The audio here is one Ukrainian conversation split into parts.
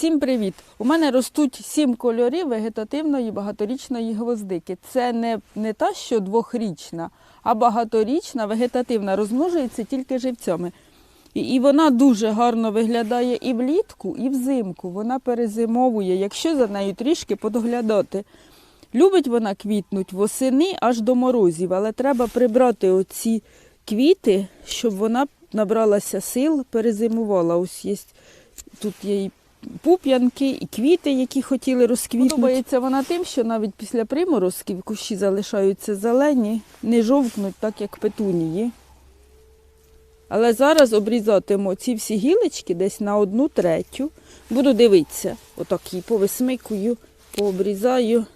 Всім привіт! У мене ростуть сім кольорів вегетативної багаторічної гвоздики. Це не, не та, що двохрічна, а багаторічна вегетативна, розмножується тільки живцями. І, і вона дуже гарно виглядає і влітку, і взимку. Вона перезимовує, якщо за нею трішки подоглядати. Любить вона квітнуть восени аж до морозів, але треба прибрати оці квіти, щоб вона набралася сил, перезимувала. Ось є тут є і пуп'янки, і квіти, які хотіли розквітнути. Подобається вона тим, що навіть після приморозків кущі залишаються зелені, не жовкнуть, так як петунії. Але зараз обрізатиму ці всі гілочки десь на одну третю. Буду дивитися, отак її повисмикую, пообрізаю.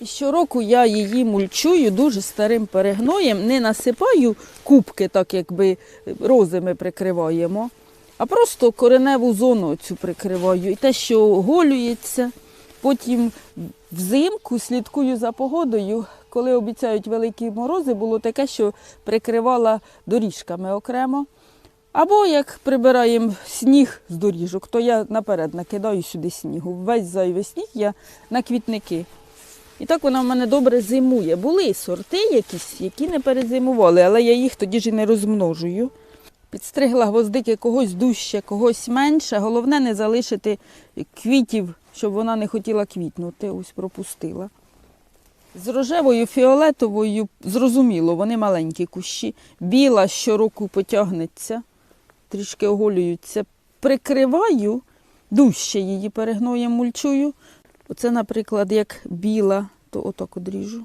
І щороку я її мульчую дуже старим перегноєм, не насипаю кубки, так якби рози ми прикриваємо, а просто кореневу зону цю прикриваю. І те, що оголюється, потім взимку слідкую за погодою. Коли обіцяють великі морози, було таке, що прикривала доріжками окремо. Або як прибираємо сніг з доріжок, то я наперед накидаю сюди снігу. Весь зайвий сніг я на квітники. І так вона в мене добре зимує. Були сорти якісь, які не перезимували, але я їх тоді ж і не розмножую. Підстригла гвоздики когось дужче, когось менше. Головне не залишити квітів, щоб вона не хотіла квітнути. Ось пропустила. З рожевою фіолетовою зрозуміло, вони маленькі кущі. Біла щороку потягнеться, трішки оголюються. Прикриваю, дужче її перегноєм мульчую. Оце, наприклад, як біла, то отак одріжу.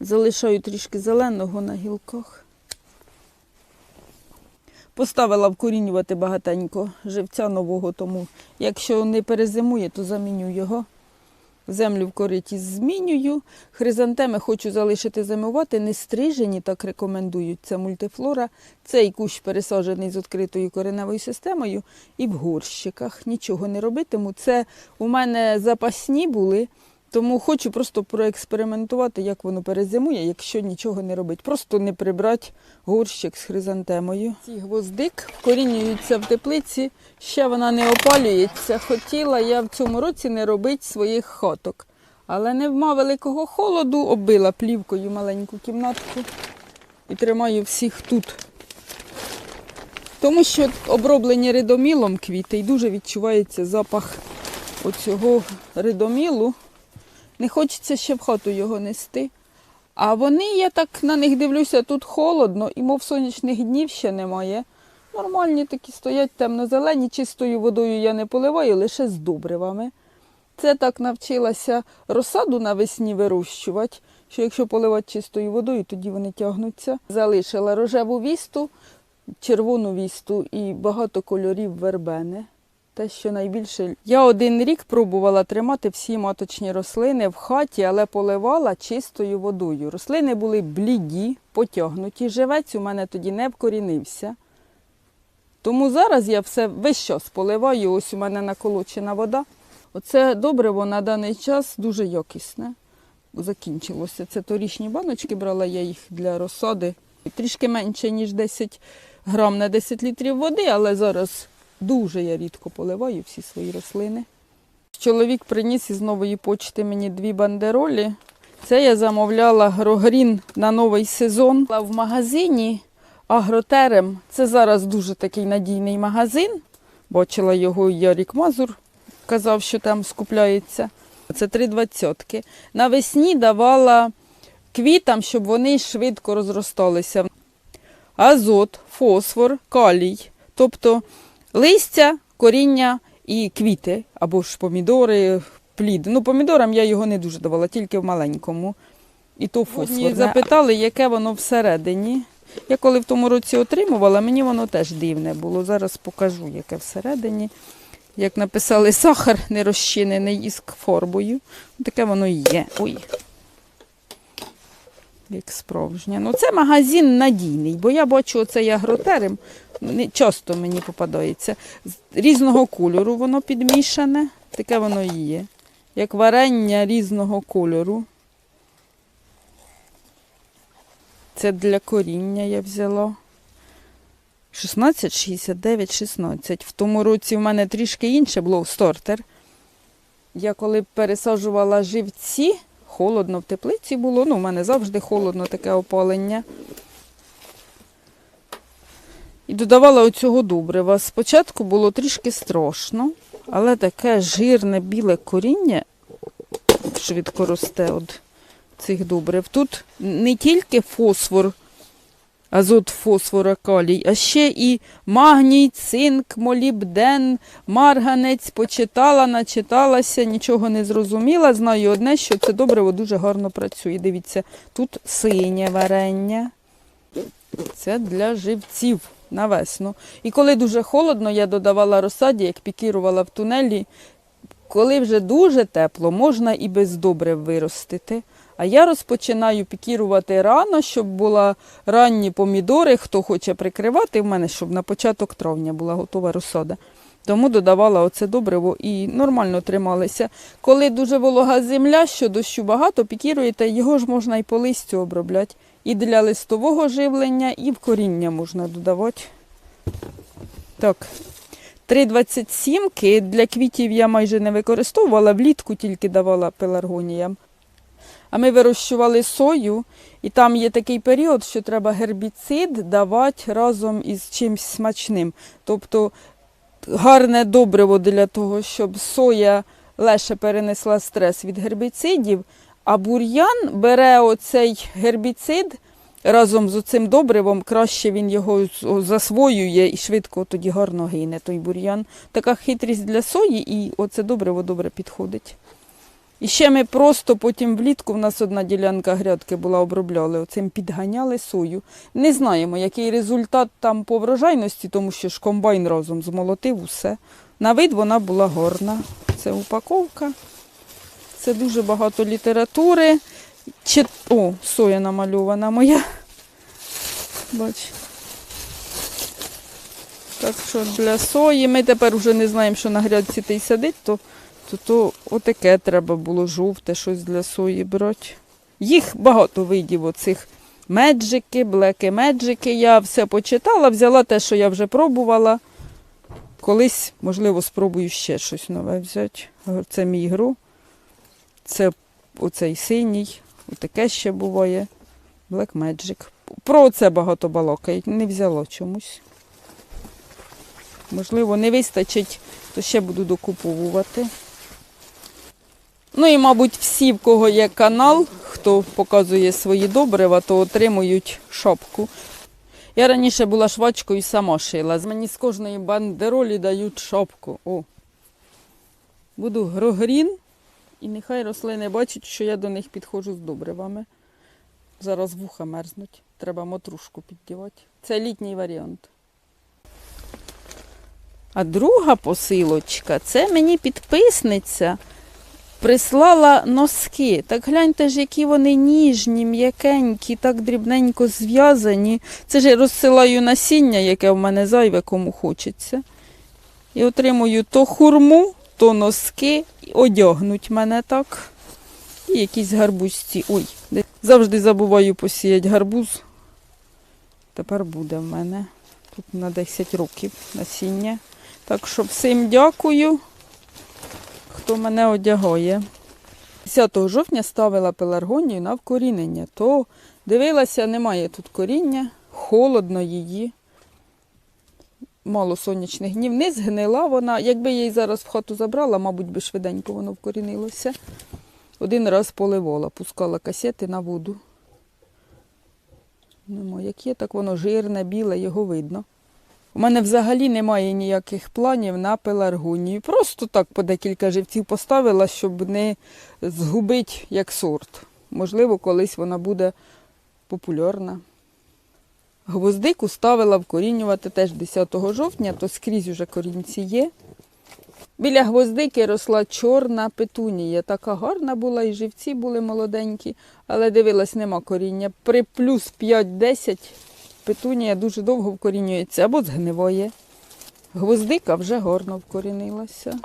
Залишаю трішки зеленого на гілках. Поставила вкорінювати багатенько живця нового, тому якщо не перезимує, то заміню його. Землю в кориті змінюю. Хризантеми хочу залишити зимувати, не стрижені, так рекомендують. Це мультифлора. Цей кущ пересаджений з відкритою кореневою системою і в горщиках. Нічого не робитиму. Це у мене запасні були, тому хочу просто проекспериментувати, як воно перезимує, якщо нічого не робить. Просто не прибрати горщик з хризантемою. Ці гвоздик вкорінюються в теплиці, ще вона не опалюється. Хотіла я в цьому році не робити своїх хаток. Але не вма великого холоду, оббила плівкою маленьку кімнатку і тримаю всіх тут. Тому що оброблені ридомілом квіти і дуже відчувається запах оцього ридомілу. Не хочеться ще в хату його нести. А вони, я так на них дивлюся, тут холодно, і мов сонячних днів ще немає. Нормальні такі стоять темно-зелені, чистою водою я не поливаю, лише з добривами. Це так навчилася розсаду навесні вирощувати, що якщо поливати чистою водою, тоді вони тягнуться. Залишила рожеву вісту, червону вісту і багато кольорів вербени. Те, що найбільше. Я один рік пробувала тримати всі маточні рослини в хаті, але поливала чистою водою. Рослини були бліді, потягнуті. Живець у мене тоді не вкорінився. Тому зараз я все весь час поливаю. Ось у мене наколочена вода. Оце добриво на даний час дуже якісне. Закінчилося. Це торічні баночки брала я їх для розсади. Трішки менше, ніж 10 грам на 10 літрів води, але зараз дуже я рідко поливаю всі свої рослини. Чоловік приніс із нової почти мені дві бандеролі. Це я замовляла грогрін на новий сезон. В магазині Агротерем. Це зараз дуже такий надійний магазин. Бачила його Ярік Мазур, казав, що там скупляється. Це три двадцятки. Навесні давала квітам, щоб вони швидко розросталися. Азот, фосфор, калій. Тобто листя, коріння і квіти, або ж помідори, плід. Ну, помідорам я його не дуже давала, тільки в маленькому. І то фосфор. Запитали, яке воно всередині. Я коли в тому році отримувала, мені воно теж дивне було. Зараз покажу, яке всередині. Як написали, сахар не розчинений із фарбою. Таке воно і є. Ой. Як справжнє. Ну, це магазин надійний, бо я бачу оцей агротерем, не часто мені попадається. Різного кольору воно підмішане, таке воно і є. Як варення різного кольору. Це для коріння я взяла. 16, 69, 16. В тому році в мене трішки інше було стортер. Я коли пересаджувала живці, холодно в теплиці було. Ну, в мене завжди холодно таке опалення. І додавала оцього добрива. Спочатку було трішки страшно, але таке жирне біле коріння швидко росте від цих добрив. Тут не тільки фосфор, азот, фосфора, калій, а ще і магній, цинк, молібден, марганець. Почитала, начиталася, нічого не зрозуміла. Знаю одне, що це добриво дуже гарно працює. Дивіться, тут синє варення. Це для живців на весну. І коли дуже холодно, я додавала розсаді, як пікірувала в тунелі. Коли вже дуже тепло, можна і без добрив виростити. А я розпочинаю пікірувати рано, щоб була ранні помідори, хто хоче прикривати в мене, щоб на початок травня була готова розсада. Тому додавала оце добриво і нормально трималися. Коли дуже волога земля, що дощу багато, пікіруєте, його ж можна і по листю обробляти. І для листового живлення, і в коріння можна додавати. Так. 3,27 для квітів я майже не використовувала, влітку тільки давала пеларгоніям. А ми вирощували сою, і там є такий період, що треба гербіцид давати разом із чимось смачним. Тобто гарне добриво для того, щоб соя легше перенесла стрес від гербіцидів, а бур'ян бере оцей гербіцид разом з оцим добривом, краще він його засвоює і швидко тоді гарно гине той бур'ян. Така хитрість для сої, і оце добриво добре підходить. І ще ми просто потім влітку, в нас одна ділянка грядки була, обробляли, оцим підганяли сою. Не знаємо, який результат там по врожайності, тому що ж комбайн разом змолотив усе. На вид вона була гарна. Це упаковка. Це дуже багато літератури. Чи... О, соя намальована моя. Бач. Так що для сої ми тепер вже не знаємо, що на грядці ти й сидить, то, то, то отаке треба було жовте щось для сої брати. Їх багато видів оцих меджики, блеки меджики. Я все почитала, взяла те, що я вже пробувала. Колись, можливо, спробую ще щось нове взяти. Це мій гру. Це оцей синій, отаке ще буває. Black Magic. Про це багато балакають, не взяло чомусь. Можливо, не вистачить, то ще буду докуповувати. Ну і, мабуть, всі, в кого є канал, хто показує свої добрива, то отримують шапку. Я раніше була швачкою і сама шила. Мені з кожної бандеролі дають шапку. О. Буду грогрін, і нехай рослини бачать, що я до них підходжу з добривами. Зараз вуха мерзнуть. Треба мотрушку піддівати. Це літній варіант. А друга посилочка це мені підписниця прислала носки. Так гляньте ж, які вони ніжні, м'якенькі, так дрібненько зв'язані. Це ж я розсилаю насіння, яке в мене зайве, кому хочеться. І отримую то хурму, то носки, і одягнуть мене так. І якісь гарбузці. Ой, завжди забуваю посіяти гарбуз. Тепер буде в мене. Тут на 10 років насіння. Так що всім дякую, хто мене одягає. 10 жовтня ставила пеларгонію на вкорінення, то дивилася, немає тут коріння, холодно її. Мало сонячних днів. Не згнила вона. Якби я її зараз в хату забрала, мабуть, би швиденько воно вкорінилося. Один раз поливала, пускала касети на воду. Нема, як є, так воно жирне, біле, його видно. У мене взагалі немає ніяких планів на пеларгонію. Просто так по декілька живців поставила, щоб не згубити як сорт. Можливо, колись вона буде популярна. Гвоздику ставила вкорінювати теж 10 жовтня, то скрізь уже корінці є. Біля гвоздики росла чорна петунія. Така гарна була, і живці були молоденькі, але дивилась, нема коріння. При плюс 5-10 петунія дуже довго вкорінюється або згниває. Гвоздика вже гарно вкорінилася.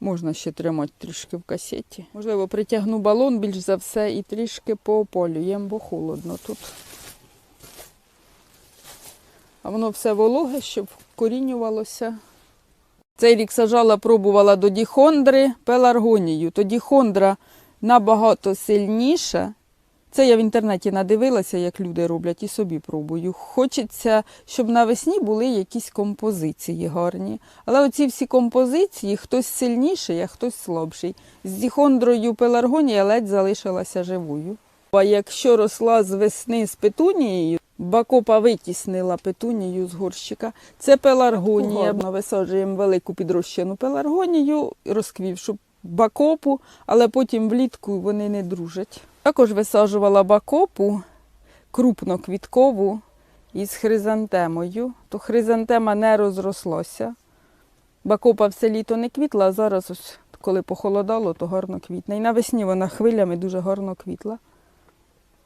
Можна ще тримати трішки в касеті. Можливо, притягну балон більш за все і трішки поополюємо, бо холодно тут. А воно все вологе, щоб вкорінювалося. Цей рік сажала, пробувала до діхондри пеларгонію. То діхондра набагато сильніша. Це я в інтернеті надивилася, як люди роблять, і собі пробую. Хочеться, щоб навесні були якісь композиції гарні. Але оці всі композиції хтось сильніший, а хтось слабший. З діхондрою пеларгонія ледь залишилася живою. А якщо росла з весни з петунією, Бакопа витіснила петунію з горщика. Це пеларгонія. Ми висаджуємо велику підрощену пеларгонію, розквівшу бакопу, але потім влітку вони не дружать. Також висаджувала бакопу крупноквіткову із хризантемою. То хризантема не розрослася. Бакопа все літо не квітла, а зараз, ось, коли похолодало, то гарно квітне. І навесні вона хвилями дуже гарно квітла.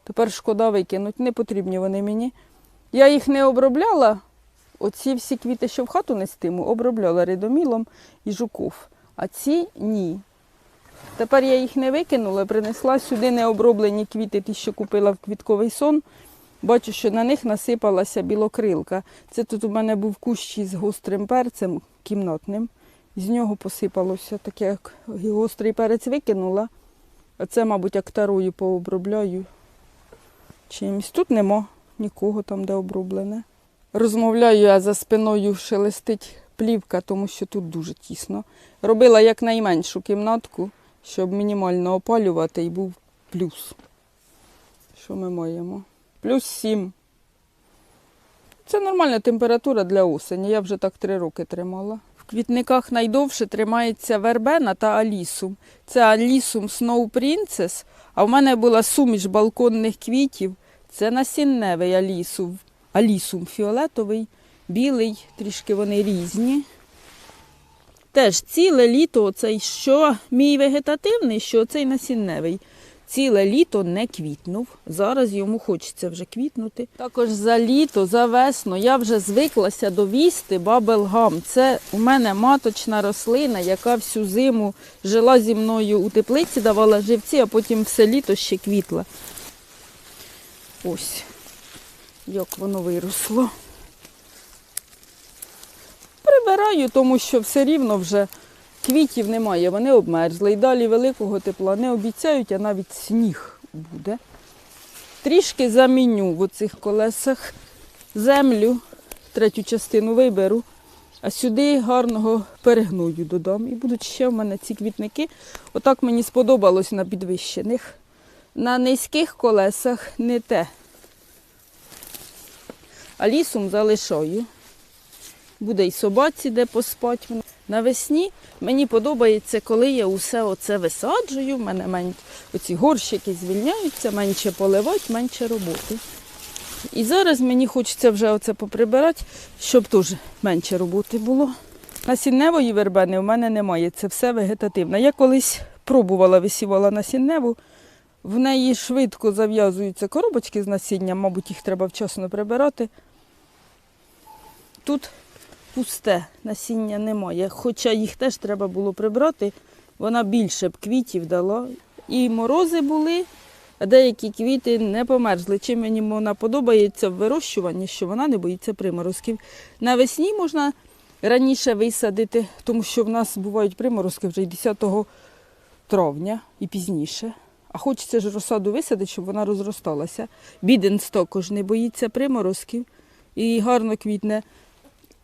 Тепер шкода викинуть, не потрібні вони мені. Я їх не обробляла. Оці всі квіти, що в хату нестиму, обробляла ридомілом і жуков. А ці ні. Тепер я їх не викинула, принесла сюди необроблені квіти, ті, що купила в квітковий сон. Бачу, що на них насипалася білокрилка. Це тут у мене був кущ з гострим перцем кімнатним. З нього посипалося таке, як гострий перець викинула. А це, мабуть, актарою пообробляю чимось. Тут нема нікого там, де оброблене. Розмовляю, а за спиною шелестить плівка, тому що тут дуже тісно. Робила якнайменшу кімнатку, щоб мінімально опалювати і був плюс. Що ми маємо? Плюс 7. Це нормальна температура для осені. Я вже так три роки тримала. В квітниках найдовше тримається вербена та алісум. Це алісум Snow Princess, а в мене була суміш балконних квітів. Це насінневий алісум. Алісум фіолетовий, білий, трішки вони різні. Теж ціле літо, оцей що мій вегетативний, що цей насінневий. Ціле літо не квітнув. Зараз йому хочеться вже квітнути. Також за літо, за весну я вже звиклася до вісти бабелгам. Це у мене маточна рослина, яка всю зиму жила зі мною у теплиці, давала живці, а потім все літо ще квітла. Ось, як воно виросло. Прибираю, тому що все рівно вже квітів немає, вони обмерзли. І далі великого тепла не обіцяють, а навіть сніг буде. Трішки заміню в оцих колесах землю, третю частину виберу, а сюди гарного перегною додам. І будуть ще в мене ці квітники. Отак мені сподобалось на підвищених. На низьких колесах не те. А лісом залишаю. Буде й собаці, де поспати. Навесні мені подобається, коли я усе оце висаджую. В мене мен... оці горщики звільняються, менше поливати, менше роботи. І зараз мені хочеться вже оце поприбирати, щоб теж менше роботи було. Насінневої вербени в мене немає, це все вегетативне. Я колись пробувала висівала насінневу, в неї швидко зав'язуються коробочки з насінням, мабуть, їх треба вчасно прибирати. Тут пусте насіння немає, хоча їх теж треба було прибрати, вона більше б квітів дала. І морози були, а деякі квіти не померзли. Чим мені вона подобається в вирощуванні, що вона не боїться приморозків. Навесні можна раніше висадити, тому що в нас бувають приморозки вже 10 травня і пізніше. А хочеться ж розсаду висадити, щоб вона розросталася. Біденс також не боїться приморозків і гарно квітне.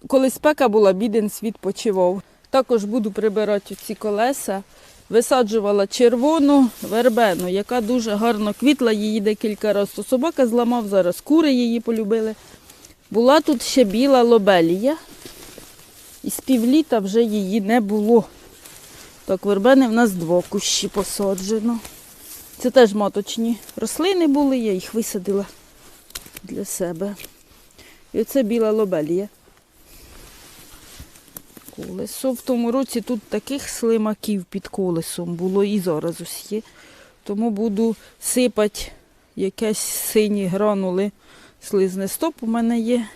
Коли спека була, біденс відпочивав. Також буду прибирати ці колеса. Висаджувала червону вербену, яка дуже гарно квітла, її декілька разів. То собака зламав, зараз кури її полюбили. Була тут ще біла лобелія. І з півліта вже її не було. Так, вербени в нас два кущі посаджено. Це теж маточні рослини були, я їх висадила для себе. І оце біла лобелія. Колесо. В тому році тут таких слимаків під колесом було і зараз ось є. Тому буду сипати якесь сині гранули. Слизне стоп у мене є.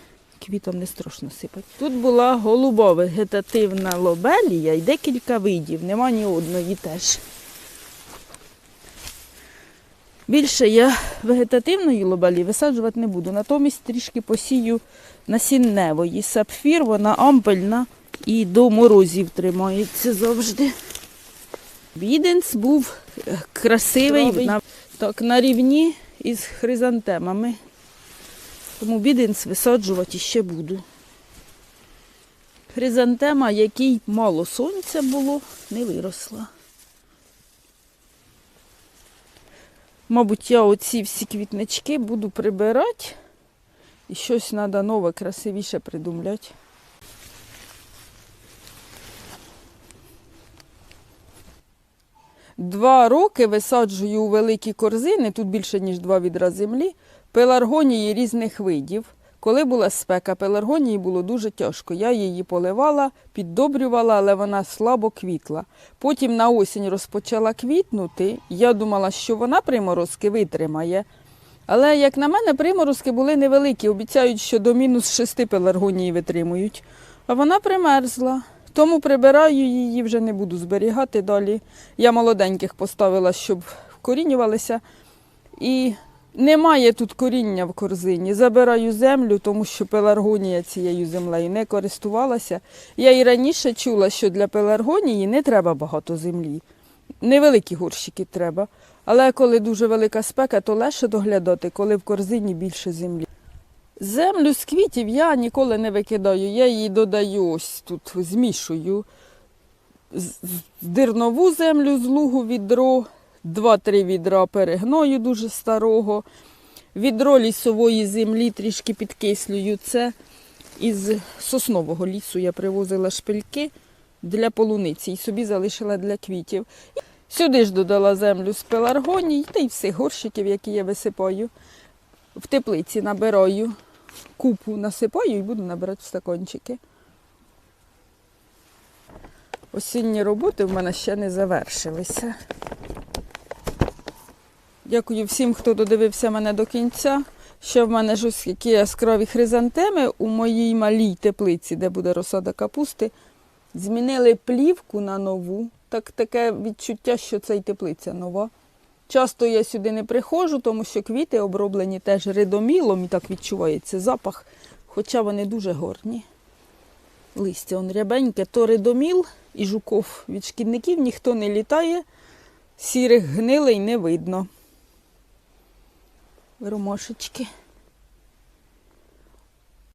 квітам не страшно сипати. Тут була голуба вегетативна лобелія і декілька видів, нема ні одної теж. Більше я вегетативної лобелії висаджувати не буду, натомість трішки посію насінневої. Сапфір, вона ампельна і до морозів тримається завжди. Біденс був е, красивий, на, так, на рівні із хризантемами. Тому біденс висаджувати ще буду. Хризантема, якій мало сонця було, не виросла. Мабуть, я оці всі квітнички буду прибирати і щось треба нове, красивіше придумляти. Два роки висаджую у великі корзини, тут більше, ніж два відра землі, пеларгонії різних видів. Коли була спека, пеларгонії було дуже тяжко. Я її поливала, піддобрювала, але вона слабо квітла. Потім на осінь розпочала квітнути. Я думала, що вона приморозки витримає. Але, як на мене, приморозки були невеликі. Обіцяють, що до мінус шести пеларгонії витримують. А вона примерзла. Тому прибираю її, вже не буду зберігати далі. Я молоденьких поставила, щоб вкорінювалися. І немає тут коріння в корзині. Забираю землю, тому що пеларгонія цією землею не користувалася. Я і раніше чула, що для пеларгонії не треба багато землі. Невеликі горщики треба. Але коли дуже велика спека, то легше доглядати, коли в корзині більше землі. Землю з квітів я ніколи не викидаю. Я її додаю ось тут, змішую. Дирнову землю з лугу відро, два-три відра перегною дуже старого. Відро лісової землі трішки підкислюю. Це із соснового лісу я привозила шпильки для полуниці і собі залишила для квітів. Сюди ж додала землю з пеларгоній та й всіх горщиків, які я висипаю. В теплиці набираю купу, насипаю і буду набирати в стакончики. Осінні роботи в мене ще не завершилися. Дякую всім, хто додивився мене до кінця. Ще в мене ж які яскраві хризантеми у моїй малій теплиці, де буде розсада капусти, змінили плівку на нову. Так таке відчуття, що це й теплиця нова. Часто я сюди не приходжу, тому що квіти оброблені теж ридомілом і так відчувається запах, хоча вони дуже горні. Листя он рябеньке, то ридоміл і жуков від шкідників ніхто не літає, сірих гнилей не видно. Ромашечки.